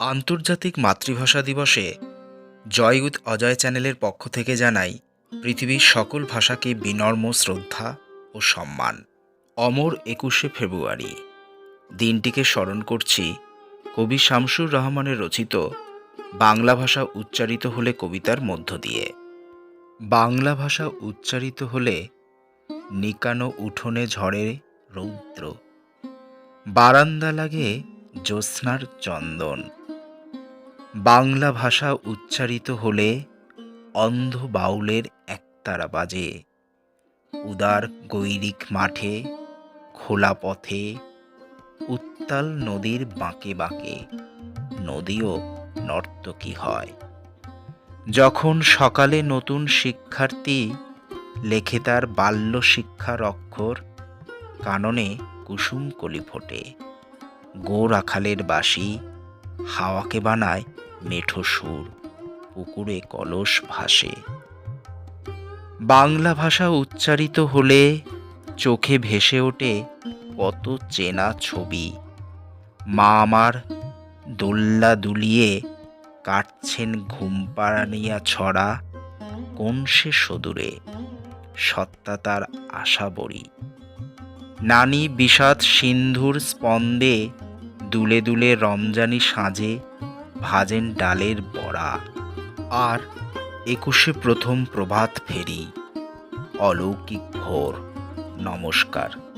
আন্তর্জাতিক মাতৃভাষা দিবসে জয় উইথ অজয় চ্যানেলের পক্ষ থেকে জানাই পৃথিবীর সকল ভাষাকে বিনর্ম শ্রদ্ধা ও সম্মান। অমর একুশে ফেব্রুয়ারি। দিনটিকে স্মরণ করছি কবি শামসুর রহমানের রচিত বাংলা ভাষা উচ্চারিত হলে কবিতার মধ্য দিয়ে। বাংলা ভাষা উচ্চারিত হলে নিকানো উঠোনে ঝড়ে রৌদ্র। বারান্দা লাগে জ্যোৎস্নার চন্দন। বাংলা ভাষা উচ্চারিত হলে অন্ধ বাউলের একতারা বাজে। উদার গৈরিক মাঠে, খোলা পথে, উত্তাল নদীর বাঁকে বাঁকে, নদীও নর্তকী হয়। যখন সকালে নতুন শিক্ষার্থী লেখে তার বাল্য শিক্ষার অক্ষর কাননে কুসুম কলি ফোটে। গো রাখালের বাঁশি হাওয়াকে বানায় মেঠো সুর, পুকুরে কলস ভাসে। বাংলা ভাষা উচ্চারিত হলে চোখে ভেসে ওঠে কত চেনা ছবি। মা আমার দোল্লা দুলিয়ে কাটছেন ঘুম পাড়ানিয়া ছড়া কোন সে সদূরে, সত্তা তার আশা বড়ি। নানি বিষাদ সিন্ধুর স্পন্দে দুলে দুলে রমজানি সাজে ভাজেন ডালের বড়া। আর একুশে প্রথম প্রভাত ফেরি। অলৌকিক ভোর। নমস্কার।